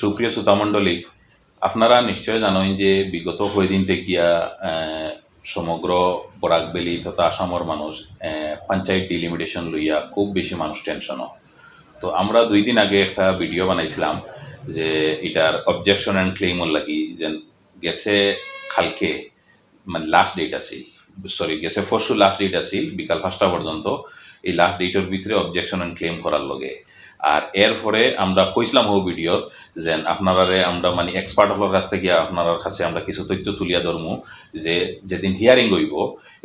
সুপ্রিয় শ্রোতামণ্ডলী আপনারা নিশ্চয় জানেন যে বিগত কয়দিন থেকে সমগ্র বরাকবেলি তথা আসামর মানুষ পঞ্চায়েত ডিলিমিটেশন লইয়া খুব বেশি মানুষ টেনশনও তো আমরা দুই দিন আগে একটা ভিডিও বানাইছিলাম যে এটার অবজেকশন অ্যান্ড ক্লেমর লাগি যে গেছে কালকে মানে লাস্ট ডেট আছিল সরি গেছে পরশু লাস্ট ডেট আছিল, বিকাল পাঁচটা পর্যন্ত এই লাস্ট ডেটের ভিতরে অবজেকশন অ্যান্ড ক্লেম করার লগে। আর এরপরে আমরা কইছিলাম ও ভিডিও যেন আপনারারে আমরা মানে এক্সপার্ট হলোর কাছ থেকে আপনার কাছে আমরা কিছু তথ্য তুলিয়া ধরমু, যে যেদিন হিয়ারিং হইব,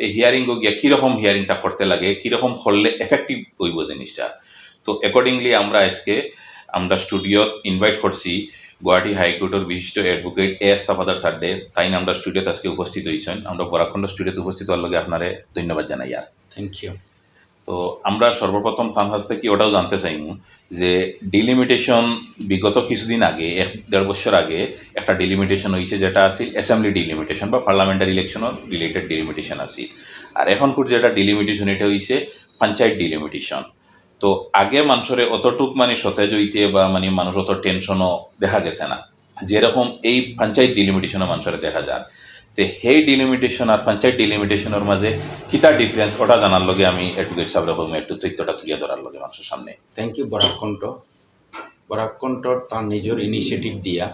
এই হিয়ারিং গিয়া কীরকম হিয়ারিংটা করতে লাগে, কীরকম করলে এফেক্টিভ হইব জিনিসটা। তো অ্যাকর্ডিংলি আমরা আজকে আমরা স্টুডিওত ইনভাইট করছি গুয়াহাটি হাইকোর্টের বিশিষ্ট অ্যাডভোকেট এ এস তাপাদার সাড্ডে তাই আমরা স্টুডিওতে আজকে উপস্থিত হয়েছেন আমরা বরাখণ্ড স্টুডিওতে উপস্থিত হওয়ার লগে আপনারে ধন্যবাদ জানাই আর। থ্যাংক ইউ তো আমরা সর্বপ্রথম কাছ থেকে ওটাও জানতে চাইমু যে ডিলিমিটেশন বিগত কিছুদিন আগে, এক দেড় বছর আগে একটা ডিলিমিটেশন হয়েছে যেটা আছিল অ্যাসেম্বলি ডিলিমিটেশন বা পার্লামেন্টারি ইলেকশনের রিলেটেড ডিলিমিটেশন আছিল। আর এখন যেটা ডিলিমিটেশন এটা হয়েছে পঞ্চায়েত ডিলিমিটেশন তো আগে মানুষের অতটুক মানে সতেজ হইতে বা মানে মানুষ অত টেনশনও দেখা গেছে না। যেরকম এই পঞ্চায়েত ডিলিমিটেশনও মানুষের দেখা যায়। তে সেই ডিলিমিটেশন আর পঞ্চায়েত ডিলিমিটেশনের মাঝে কিতা ডিফারেন্স ওটা জানার লগে আমি এডভোকেট সাহেব রকম একটু তথ্যটা তুলিয়া ধরার লগে মানুষের সামনে। থ্যাংক ইউ বরাকণ্ঠ বরাকণ্ঠর তার নিজের ইনিশিয়েটিভ দিয়া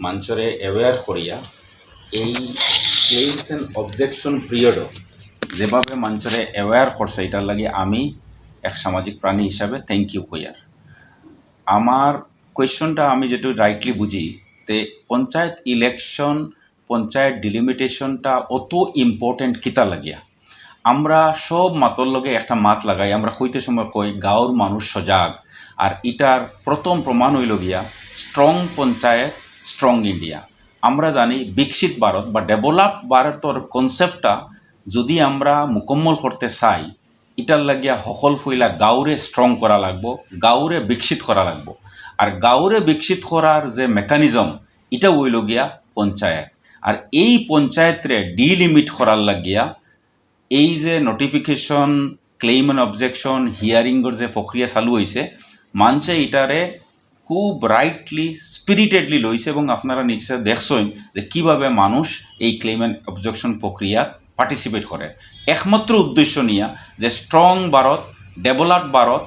মানুষরে অ্যাওয়ার করিয়া এই ক্লেমস অ্যান্ড অবজেকশন পিরিয়ডও যেভাবে মানুষরে অ্যাওয়ার করছে এটার লাগে আমি এক সামাজিক প্রাণী হিসাবে থ্যাংক ইউ কইয়ার আমার কোয়েশ্চনটা আমি যেটু রাইটলি বুঝি তে পঞ্চায়েত ইলেকশন পঞ্চায়েত ডিলিমিটেশনটা অত ইম্পর্টেন্ট কিতা লাগিয়া? আমরা সব মাতর লগে একটা মাত লাগাই, আমরা হইতে সময় কই গাঁৱৰ মানুষ সজাগ। আর ইটার প্রথম প্রমাণ হইল গিয়া স্ট্রং পঞ্চায়েত স্ট্রং ইন্ডিয়া আমরা জানি বিকশিত ভারত বা ডেভেলপ ভারতর কনসেপ্টটা যদি আমরা মুকম্মল করতে চাই ইটার লাগিয়া সকল ফইলা গাঁৱৰে স্ট্রং করা লাগবো গাঁৱৰে বিকশিত করা লাগবো। আর গাঁৱৰে বিকশিত করার যে মেকানিজম এটা হইল গিয়া পঞ্চায়েত। আর এই পঞ্চায়েতরে ডিলিমিট করার লাগিয়া এই যে নোটিফিকেশন ক্লেইম অ্যান্ড অবজেকশন হিয়ারিংয়ের যে প্রক্রিয়া চালু হয়েছে মানুষে এটারে খুব রাইটলি স্পিরিটেডলি লইছে এবং আপনারা নিশ্চয় দেখছেন যে কীভাবে মানুষ এই ক্লেইম অ্যান্ড অবজেকশন প্রক্রিয়াত পার্টিসিপেট করে। একমাত্র উদ্দেশ্য নিয়া যে strong Bharat develop Bharat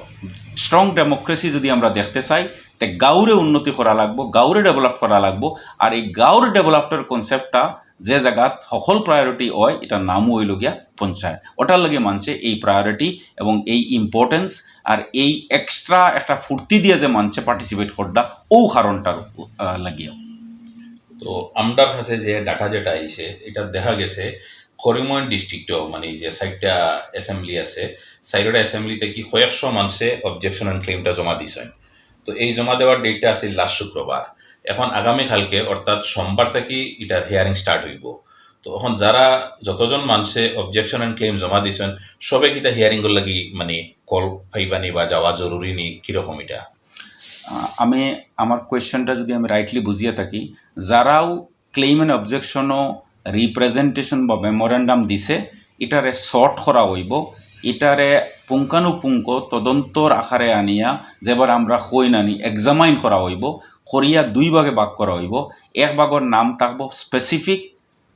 strong democracy যদি আমরা দেখতে চাই, তে গাঁৱৰে উন্নতি করা লাগবো, গাঁৱৰে ডেভেলপ করা লাগবো আর এই গাঁৱৰ ডেভেলপটার কনসেপ্টটা যে জায়গাত সকল প্রায়োরিটি হয় এটার নামও হইলগিয়া পঞ্চায়েত। ওটার লগে মানছে এই প্রায়োরিটি এবং এই ইম্পর্টেন্স আর এই এক্সট্রা একটা ফুর্তি দিয়ে যে মানছে পার্টিসিপেট করডা ও কারণটার লাগিয়া তো আমরার কাছে যে ডাটা যেটা আইছে এটা দেখা গেছে করিমগঞ্জ ডিস্ট্রিক্টও মানে যে সাইডটা অ্যাসেম্বলি আছে সাইডটা অ্যাসেম্বলিতে কি কয়েকশো মানুষে অবজেকশন অ্যান্ড ক্লেমটা জমা দিছেন তো এই জমা দেওয়ার ডেটটা আছে লাস্ট শুক্রবার এখন আগামীকালকে অর্থাৎ সোমবার থেকে এটার হিয়ারিং স্টার্ট হইব। তো এখন যারা যতজন মানুষে অবজেকশন অ্যান্ড ক্লেম জমা দিছেন, সবে কিতা হিয়ারিং লাগি মানে কল ফাইবানি বা যাওয়া জরুরি নি কীরকম এটা আমি আমার কোয়েশ্চনটা যদি আমি রাইটলি বুঝিয়ে থাকি যারাও ক্লেইম অ্যান্ড অবজেকশনও রিপ্রেজেন্টেশন বা মেমোরেন্ডাম দিছে এটারে শর্ট করা হইব এটারে পুঙ্খানুপুঙ্খ তদন্তর আকারে আনিয়া যেবার আমরা কই নানি এক্সামাইন করা হইব করিয়া দুই ভাগে ভাগ করা হইব এক ভাগর নাম থাকব স্পেসিফিক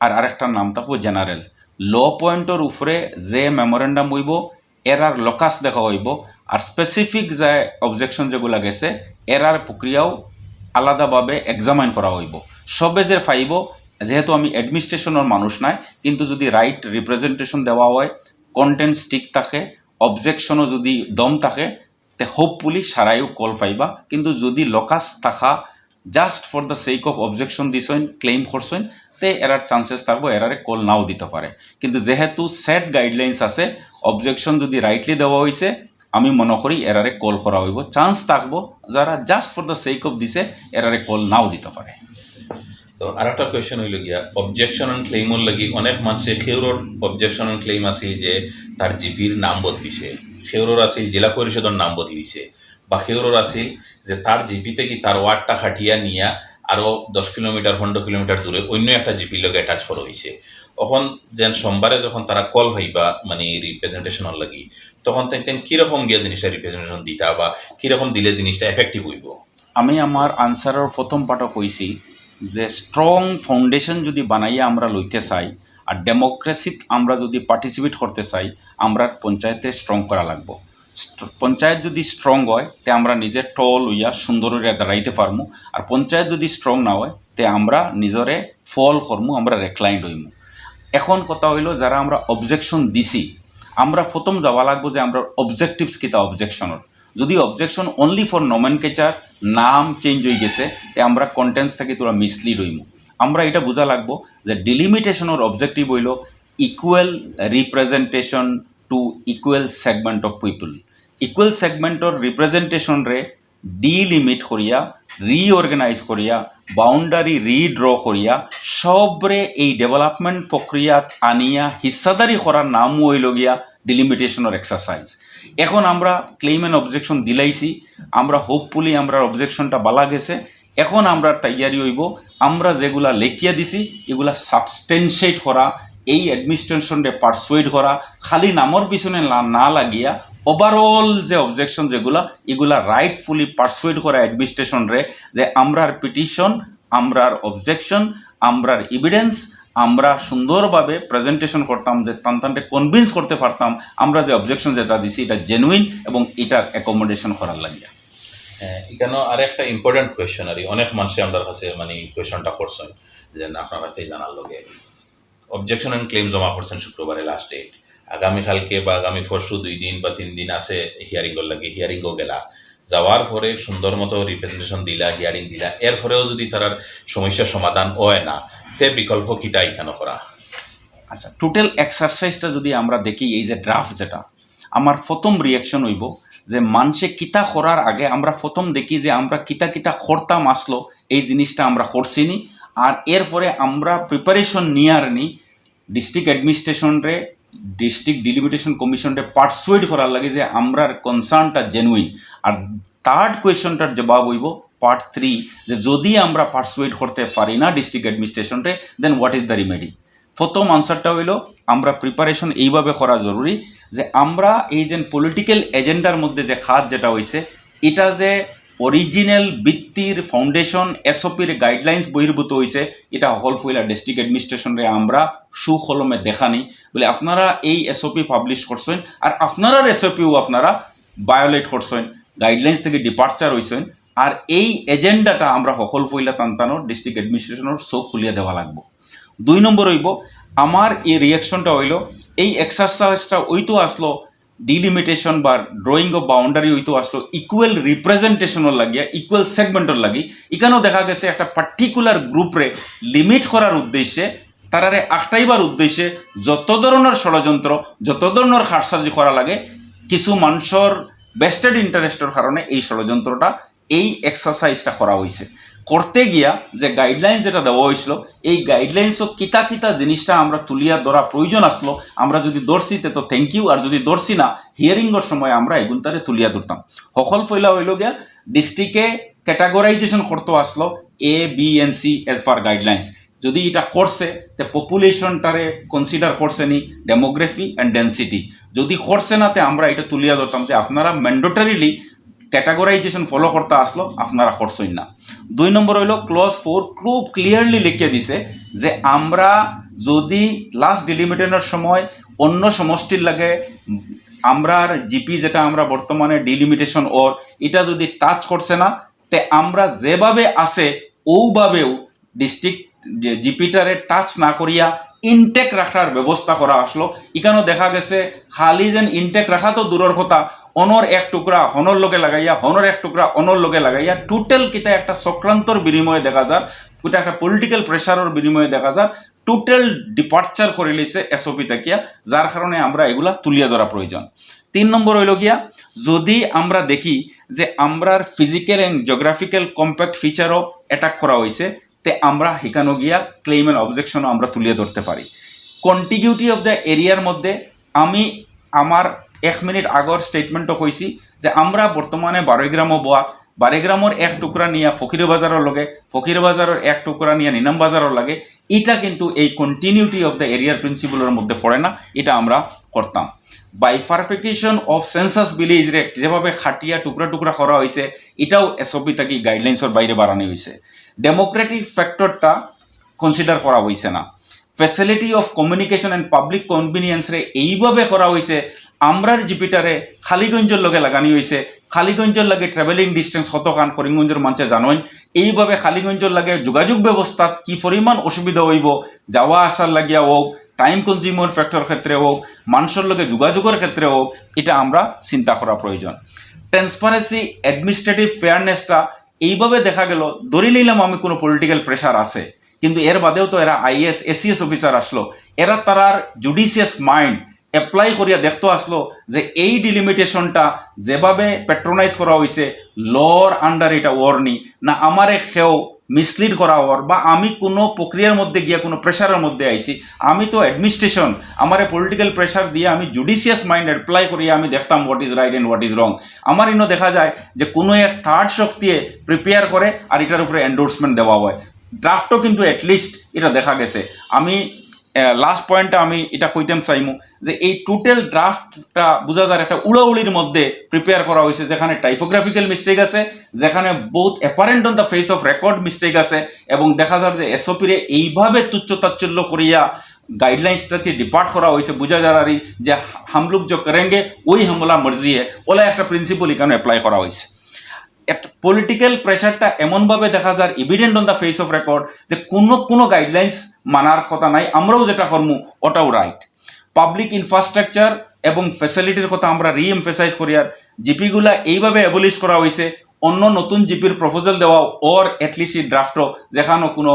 আর আরেকটার নাম থাকব জেনারেল ল পয়েন্টর উপরে যে মেমোরেন্ডাম হইব এরার লকাস দেখা হইব। আর স্পেসিফিক যে অবজেকশন যেগুলো গেছে এরার প্রক্রিয়াও আলাদাভাবে এক্সামাইন করা হইব। সবে যে ফাইব যেহেতু আমি অ্যাডমিনিস্ট্রেশনের মানুষ নাই, কিন্তু যদি রাইট রিপ্রেজেন্টেশন দেওয়া হয় কন্টেন্ট স্টিক থাকে অবজেকশনও যদি দম থাকে, তে হোপফুলি সারাইও কল পাইবা। কিন্তু যদি লকাস থাকা just for the sake of objection দিছেন ক্লেইম করছেন তে এরার চান্সেস থাকব এরারে কল নাও দিতে পারে। কিন্তু যেহেতু সেট গাইডলাইন্স আছে অবজেকশন যদি রাইটলি দেওয়া হয়েছে আমি মনে করি এরারে কল করা হইব। চান্স থাকব যারা just for the sake of দিছে এরারে কল নাও দিতে পারে। তো আর একটা কোয়েশন হইল গিয়া অবজেকশন অ্যান্ড ক্লেইমর লাগি অনেক মানুষে সেউরর অবজেকশন অ্যান্ড ক্লেইম আছিল যে তার জিপির নাম বদলিছে। সেউরর আছিল, জেলা পরিষদের নাম বদলিছে। বা সেউরর আছিল যে তার জিপিতে কি তার ওয়ার্ডটা খাটিয়া নিয়া আরও দশ কিলোমিটার পনেরো কিলোমিটার দূরে অন্য একটা জিপির লগে অ্যাটাচ করা হয়েছে তখন যেন সোমবারে যখন তারা কল হইবা মানে রিপ্রেজেন্টেশনের লাগি, তখন তেন কীরকম গিয়া জিনিসটা রিপ্রেজেন্টেশন দিতা বা কীরকম দিলে জিনিসটা এফেক্টিভ হইব? আমি আমার আনসারের প্রথম পাঠক কইছি যে স্ট্রং ফাউন্ডেশন যদি বানাইয়া আমরা লইতে চাই, আর ডেমোক্রেসিত আমরা যদি পার্টিসিপেট করতে চাই, আমরা পঞ্চায়েতে স্ট্রং করা লাগবো। পঞ্চায়েত যদি স্ট্রং হয়, তে আমরা নিজের টল হইয়া সুন্দর দাঁড়াইতে পারমু, আর পঞ্চায়েত যদি স্ট্রং না হয়, তে আমরা নিজরে ফল করমু, আমরা রেক্লাইন্ড হইমু। এখন কথা হইল, যারা আমরা অবজেকশন দিছি, আমরা প্রথম যাওয়া লাগবো যে আমরা অবজেক্টিভস কিতা অবজেকশনের যদি অবজেকশন অনলি ফর নমেনকেচার নাম চেঞ্জ হয়ে গেছে, তে আমরা কন্টেন্টস থেকে তোরা মিসলিড হইমু। আমরা এটা বোঝা লাগবো যে ডিলিমিটেশনের অবজেক্টিভ হইল equal representation to equal segment of people equal সেগমেন্টর representation রে ডিলিমিট করিয়া রিঅর্গানাইজ করিয়া বাউন্ডারি রিড্র করিয়া, সবরে এই ডেভেলপমেন্ট প্রক্রিয়াত আনিয়া, হিস্সাদারি করার নামও হইল গিয়া ডিলিমিটেশনের এক্সারসাইজ এখন আমরা ক্লেম অ্যান্ড অবজেকশন দিলাইছি। আমরা হোপফুলি আমরা অবজেকশনটা বালা গেছে। এখন আমরা তৈয়ারি হইব। আমরা যেগুলা লেখিয়া দিছি, এগুলা সাবস্টেনশিয়েট করা, এই অ্যাডমিনিস্ট্রেশনরে পারসুয়েড করা, খালি নামর পিছনে না- না লাগিয়া ওভারঅল যে অবজেকশন যেগুলা, এগুলা রাইটফুলি পারসুয়েড করা অ্যাডমিনিস্ট্রেশনরে যে আমরার পিটিশন আমরার অবজেকশন আমরার এভিডেন্স আমরা সুন্দরভাবে প্রেজেন্টেশন করতাম, যে তান্তানটে কনভিন্স করতে পারতাম, আমরা যে অবজেকশন যেটা দিছি, এটা জেনুইন এবং এটা অ্যাকোমোডেশন করার লাগিয়া। এখানেও আর একটা ইম্পর্টেন্ট কোয়েশন আর অনেক মানুষে আমার কাছে মানে কোয়েশনটা করছেন, যে আপনার কাছ থেকে জানার লগে। অবজেকশন অ্যান্ড ক্লেম জমা করছেন শুক্রবারে লাস্ট ডেট আগামীকালকে বা আগামী পরশু দুই দিন বা তিন দিন আছে হিয়ারিংয়ের লাগে হিয়ারিংও গেলা। যাওয়ার পরে সুন্দর মতো রিপ্রেজেন্টেশন দিলা হিয়ারিং দিলা। এর পরেও যদি তার সমস্যার সমাধান হয় না তে বিকল্প কিতা এখানে করা? আচ্ছা টোটাল এক্সারসাইজটা যদি আমরা দেখি, এই যে ড্রাফট যেটা, আমার প্রথম রিয়াকশন হইব যে মানুষে কিতা করার আগে আমরা প্রথম দেখি যে আমরা কিতা কিতা করতাম আসলো, এই জিনিসটা আমরা করছিনি। আর এরপরে আমরা প্রিপারেশন নিয়ার নি ডিস্ট্রিক্ট অ্যাডমিনিস্ট্রেশনরে ডিস্ট্রিক্ট ডিলিমিটেশন কমিশনরে পার্সুয়েড করার লাগে যে আমরার কনসার্নটা জেনুইন আর থার্ড কোয়েশনটার জবাব হইব পার্ট থ্রি যে যদি আমরা পার্সুয়েড করতে পারি না district অ্যাডমিনিস্ট্রেশনরে then what is the remedy প্রথম আনসারটা হইল, আমরা প্রিপারেশন এইভাবে করা জরুরি যে আমরা এই যে পলিটিক্যাল এজেন্ডার মধ্যে যে খাত যেটা হয়েছে এটা যে অরিজিনাল বৃত্তির ফাউন্ডেশন এসওপির গাইডলাইন্স বহির্ভূত হয়েছে এটা সকল ফইলা ডিস্ট্রিক্ট অ্যাডমিনিস্ট্রেশনে আমরা সুকলমে দেখানি বলে আপনারা এই এসওপি পাবলিশ করছেন, আর আপনারার এসওপিও আপনারা ভায়োলেট করছেন। গাইডলাইন্স থেকে ডিপার্চার হয়েছেন আর এই এজেন্ডাটা আমরা সকল ফইলা টানটানো ডিস্ট্রিক্ট অ্যাডমিনিস্ট্রেশনের চোখ খুলিয়া দেওয়া লাগবো। দুই নম্বর হইব আমার এই রিয়াকশনটা হইল, এই এক্সারসাইজটা ওইতো আসলো ডিলিমিটেশন বা ড্রয়িং অফ বাউন্ডারি ওইতো আসলো ইকুয়াল রিপ্রেজেন্টেশনের লাগিয়া ইকুয়াল সেগমেন্টের লাগি। এখানেও দেখা গেছে একটা পার্টিকুলার গ্রুপরে লিমিট করার উদ্দেশ্যে তারারে আখটাইবার উদ্দেশ্যে যত ধরনের ষড়যন্ত্র যত ধরনের খারসাজি করা লাগে, কিছু মানুষের বেস্টেড ইন্টারেস্টের কারণে এই ষড়যন্ত্রটা এই এক্সারসাইজটা করা হয়েছে করতে গিয়া যে গাইডলাইন যেটা দেওয়া হয়েছিল এই গাইডলাইন্সও কিতা কিতা জিনিসটা আমরা তুলিয়া ধরা প্রয়োজন আসলো, আমরা যদি দর্শি তে তো থ্যাংক ইউ আর যদি দর্শি না হিয়ারিংয়ের সময় আমরা এগুনতারে তুলিয়া ধরতাম। সকল ফইলা হইল গিয়া ডিস্ট্রিক্টে ক্যাটাগরাইজেশন করতে আসলো A B and C as per guidelines যদি এটা করছে, তে পপুলেশনটারে কনসিডার করছে নি ডেমোগ্রাফি অ্যান্ড ডেন্সিটি যদি করছে না, তে আমরা এটা তুলিয়া ধরতাম যে আপনারা ম্যান্ডেটরিলি ক্যাটাগরাইজেশন ফলো করতে আসলো, আপনারা করছই না। দুই নম্বর হইল ক্লজ ফোর খুব ক্লিয়ারলি লিখে দিছে যে আমরা যদি লাস্ট ডিলিমিটেশনের সময় অন্য সমষ্টির লাগে আমরার জিপি যেটা আমরা বর্তমানে ডিলিমিটেশন ওর এটা যদি টাচ করছে না, তে আমরা যেভাবে আছে, ওভাবেও ডিস্ট্রিক্ট জিপিটারে টাচ না করিয়া ইনটেক রাখার ব্যবস্থা করা আসলো। এখানেও দেখা গেছে খালি যেন ইনটেক রাখা তো দূরের কথা অনর এক টুকরা হনর লোকে লাগাইয়া হনর এক টুকরা অনর লোকে লাগাইয়া টোটাল কিতা একটা চক্রান্তর বিনিময়ে দেখা যার ওটা একটা পলিটিক্যাল প্রেশারের বিনিময়ে দেখা যার টোটাল ডিপার্চার করে লিছে এসওপি তাকিয়া যার কারণে আমরা এগুলা তুলিয়া ধরা প্রয়োজন তিন নম্বর হইল গিয়া, যদি আমরা দেখি যে আমরার ফিজিক্যাল অ্যান্ড জিওগ্রাফিক্যাল কম্প্যাক্ট ফিচারও অ্যাটাক করা হয়েছে তে আমরা হিকানো গিয়া ক্লেম অ্যান্ড অবজেকশনও আমরা তুলিয়ে ধরতে পারি। কন্টিগিউটি অফ দ্য এরিয়ার মধ্যে আমি আমার এক মিনিট আগর স্টেটমেন্টও কইছি যে আমরা বর্তমানে বারোগ্রামও বোয়া বারেগ্রামর এক টুকরা নিয়ে ফকির বাজারের লগে ফকির বাজারের এক টুকরা নিয়ে নিনাম বাজারের লাগে এটা কিন্তু এই কন্টিনিউটি অফ দ্য এরিয়ার প্রিন্সিপালের মধ্যে পড়ে না এটা আমরা করতাম bifurcation of census village rate যেভাবে খাটিয়া টুকরা টুকরা করা হয়েছে এটাও এসওপি থাকি গাইডলাইন্সের বাইরে বাড়ানো হয়েছে ডেমোক্রেটিক ফ্যাক্টরটা কনসিডার করা হয়েছে না। Facility of communication and public কনভিনিয়েন্সরে এইভাবে করা হয়েছে আমরার জিপিটারে খালিগঞ্জের লগে লাগানি হয়েছে খালিগঞ্জের লাগে ট্রাভেলিং ডিস্টেন্স কতখান করিমগঞ্জের মানুষে জানোই। এইভাবে খালিগঞ্জের লাগে যোগাযোগ ব্যবস্থাত কি পরিমাণ অসুবিধা হইব যাওয়া আসার লাগিয়া হোক টাইম কনজিউমার ফ্যাক্টর ক্ষেত্রে হোক মানুষের লগে যোগাযোগের ক্ষেত্রে হোক এটা আমরা চিন্তা করা প্রয়োজন ট্রান্সপারেন্সি অ্যাডমিনিস্ট্রেটিভ ফেয়ারনেসটা এইভাবে দেখা গেল ধরে নিলাম আমি কোনো পলিটিক্যাল প্রেশার আছে। কিন্তু এর বাদেও তো এরা আইএস এসিএস অফিসার আসলো। এরা তারার জুডিশিয়াস মাইন্ড অ্যাপ্লাই করিয়া দেখতে আসলো যে এই ডিলিমিটেশনটা যেভাবে প্যাট্রোনাইজ করা হয়েছে লর আন্ডার এটা ওয়ার্নি না আমারে খেও মিসলিড করা হওয়ার, বা আমি কোনো প্রক্রিয়ার মধ্যে গিয়া কোনো প্রেশারের মধ্যে আইছি, আমি তো অ্যাডমিনিস্ট্রেশন আমার পলিটিক্যাল প্রেশার দিয়ে আমি জুডিশিয়াস মাইন্ড অ্যাপ্লাই করিয়া আমি দেখতাম what is right and what is wrong আমার ইনো দেখা যায় যে কোনো এক থার্ড শক্তিয়ে প্রিপেয়ার করে আর এটার উপরে এন্ডোর্সমেন্ট দেওয়া হয়। ড্রাফটও কিন্তু অ্যাটলিস্ট এটা দেখা গেছে। আমি লাস্ট পয়েন্টটা আমি এটা কইতাম চাইমু যে এই টোটাল ড্রাফটটা বোঝা যায় একটা উড়াউড়ির মধ্যে প্রিপেয়ার করা হয়েছে, যেখানে টাইপোগ্রাফিক্যাল মিস্টেক আছে, যেখানে বহুত apparent on the face of record mistake আছে, এবং দেখা যায় যে এসওপিরে এইভাবে তুচ্ছ তাচ্ছল্য করিয়া গাইডলাইন্সটাকে ডিপার্ট করা হয়েছে, বোঝা যারারই যে হামলুক যে করেঙ্গে, ওই হামলা মর্জি ওলা একটা প্রিন্সিপাল এখানে অ্যাপ্লাই করা হয়েছে। একটা পলিটিক্যাল প্রেশারটা এমনভাবে দেখা যায় evident on the face of record যে কোনো কোনো গাইডলাইন্স মানার কথা নাই, আমরাও যেটা করমু, ওটাও রাইট পাবলিক ইনফ্রাস্ট্রাকচার এবং ফ্যাসিলিটির কথা আমরা রি এমফেসাইজ করি আর জিপিগুলা এইভাবে অ্যাবলিশ করা হয়েছে অন্য নতুন জিপির প্রপোজাল দেওয়া ওর অ্যাটলিস্ট ড্রাফটও যেখানেও কোনো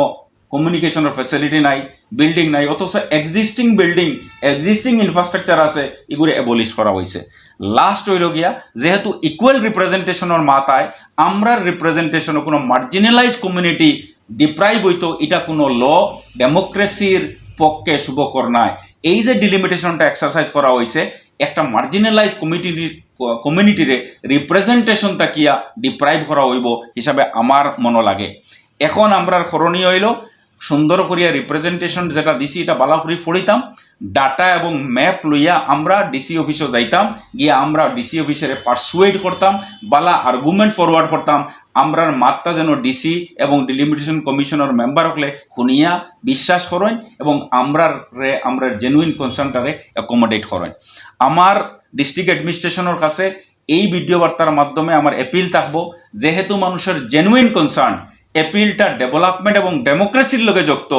কমিউনিকেশনের ফ্যাসিলিটি নাই বিল্ডিং নাই, অথচ এক্সিস্টিং বিল্ডিং এক্সিস্টিং ইনফ্রাস্ট্রাকচার আছে, এগুলো অ্যাবলিশ করা হয়েছে লাস্ট হইল গিয়া, যেহেতু ইকুয়াল রিপ্রেজেন্টেশনের মাথায়, আমরা রিপ্রেজেন্টেশনের কোনো মার্জিনালাইজ কমিউনিটি ডিপ্রাইভ হইতো, এটা কোনো ল ডেমোক্রেসির পক্ষে শুভকর নয় এই যে ডিলিমিটেশনটা এক্সারসাইজ করা হয়েছে একটা মার্জিনালাইজ কমিটির কমিউনিটিরে রিপ্রেজেন্টেশনটা কিয়া ডিপ্রাইভ করা হইব হিসাবে আমার মনে লাগে এখন আমরা করণীয় হইল সুন্দর করিয়া রিপ্রেজেন্টেশন যেটা দিছি, এটা বালা করে ফড়িতাম ডাটা এবং ম্যাপ লইয়া আমরা ডিসি অফিসে যাইতাম। গিয়ে আমরা ডিসি অফিসারে পারসুয়েট করতাম, বালা আর্গুমেন্ট ফরওয়ার্ড করতাম। আমরার মাত্রা যেন ডিসি এবং ডিলিমিটেশন কমিশনের মেম্বার হলে শুনিয়া বিশ্বাস করেন এবং আমরার রে আমরা জেনুইন কনসার্নটারে অ্যাকোমোডেট করেন। আমার ডিস্ট্রিক্ট অ্যাডমিনিস্ট্রেশনের কাছে এই ভিডিও বার্তার মাধ্যমে আমার অ্যাপিল থাকব। যেহেতু মানুষের জেনুইন কনসার্ন অ্যাপিলটা ডেভেলপমেন্ট এবং ডেমোক্রেসির লগে যুক্ত,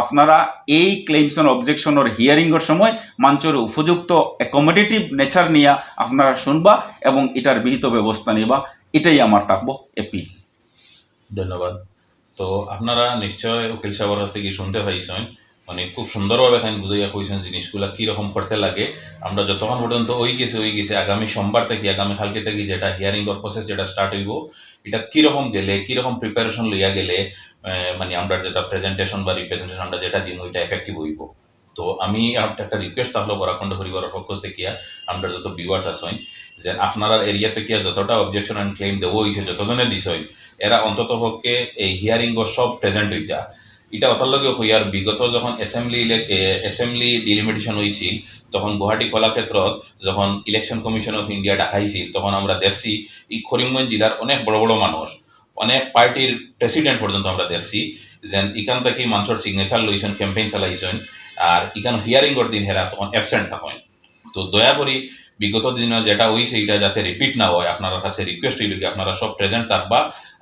আপনারা এই ক্লেমসন অবজেকশনের হিয়ারিংয়ের সময় মঞ্চের উপযুক্ত অ্যাকোমোডেটিভ নেচার নিয়ে আপনারা শুনবা এবং এটার বিহিত ব্যবস্থা নিবা। এটাই আমার থাকব অ্যাপিল ধন্যবাদ। তো আপনারা নিশ্চয় উকিল সাহেবের কাছ থেকে শুনতে পাইছেন। মানে খুব সুন্দরভাবে তাই বুঝাইয়া কইছেন জিনিসগুলা, কীরকম করতে লাগে। আমরা যতক্ষণ পর্যন্ত ওই গেছে ওই গেছে, আগামী সোমবার থেকে, আগামী কালকে থেকে, যেটা হিয়ারিং প্রসেস যেটা স্টার্ট হইব, এটা কীরকম গেলে, কীরকম প্রিপারেশন লইয়া গেলে মানে আমরা যেটা প্রেজেন্টেশন বা রিপ্রেজেন্টেশন আমরা যেটা দিন ওইটা এফেক্টিভ হইব। তো আমি একটা রিকোয়েস্ট তাহলে বরাখণ্ড পরিবারের পক্ষ থেকে, আমরা যত ভিউয়ার্স আছেন যে আপনার এরিয়া থেকে যতটা অবজেকশন অ্যান্ড ক্লেম দেবো হয়েছে যতজনে দিছেন এরা অন্তত পক্ষে এই হিয়ারিং সব প্রেজেন্ট হইতা। এটা অতার লগে হইয়ার বিগত যখন এসেম্বলি এসেম্বলি ডিলিমিটেশন হয়েছিল তখন গুয়াহাটি কলাক্ষেত্রত যখন ইলেকশন কমিশন অফ ইন্ডিয়া ডাকাইছিল তখন আমরা দেখছি এই করিমগঞ্জ জেলার অনেক বড় বড় মানুষ, অনেক পার্টির প্রেসিডেন্ট পর্যন্ত আমরা দেখছি, যেন ইখান থেকে মানুষের সিগনেচার লইছেন ক্যাম্পেইন চালাইছেন, আর ইখান হিয়ারিংয়ের দিন হেরা তখন অ্যাবসেন্ট থাকেন। তো দয়া করি বিগত দিনে যেটা হইছে, এটা যাতে রিপিট না হয়, আপনার কাছে রিকোয়েস্ট হইল কি আপনারা সব প্রেজেন্ট থাকবা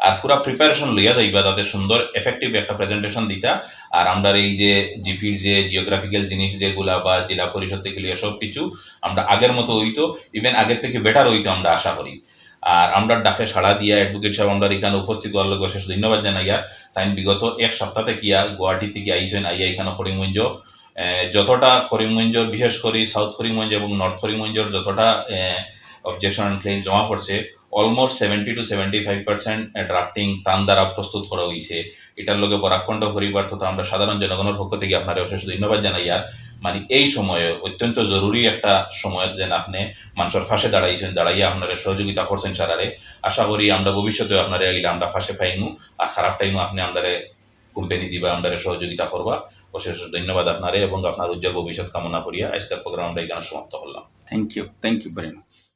আর পুরা প্রিপারেশন লইয়া যাইবা যাতে সুন্দর এফেক্টিভ একটা প্রেজেন্টেশন দিতা। আর আমরা এই যে জিপির যে জিওগ্রাফিক্যাল জিনিস যেগুলা বা জেলা পরিষদ থেকে সব কিছু, আমরা আগের মতো হইতো ইভেন আগের থেকে বেটার হইতো আমরা আশা করি। আর আমরা ডাকে সাড়া দিয়া অ্যাডভোকেট সাহেব আমরা এখানে উপস্থিত হওয়ার লোক অশেষ ধন্যবাদ জানাইয়া, তাই বিগত এক সপ্তাহ থেকে ইয়া গুয়াহাটি থেকে আইসেন, আইয়া এখানে করিমগঞ্জ। যতটা করিমগঞ্জর বিশেষ করে সাউথ করিমগঞ্জ এবং নর্থ করিমগঞ্জর যতটা অবজেকশন ক্লেম জমা পড়ছে almost seventy two seventy five percent drafting তান দ্বারা প্রস্তুত করা হয়েছে এটার লগে বরাকণ্ড পরিবার তথা আমরা সাধারণ জনগণের পক্ষ থেকে আপনার অশেষ ধন্যবাদ জানাই। আর মানে এই সময়ে অত্যন্ত জরুরি একটা সময় যেন আপনি মানুষের ফাঁসে দাঁড়াইছেন, দাঁড়াইয়া আপনারা সহযোগিতা করছেন সারারে। আশা করি আমরা ভবিষ্যতে আপনারা এগুলো আমরা ফাঁসে পাইমু। আর খারাপ টাইমও আপনি আমাদের কোম্পানি দিবা আমরা সহযোগিতা করবা। অশেষ ধন্যবাদ আপনারে এবং আপনার উজ্জ্বল ভবিষ্যৎ কামনা করিয়া আজকের প্রোগ্রামটা এখানে সমাপ্ত করলাম। Thank you thank you very much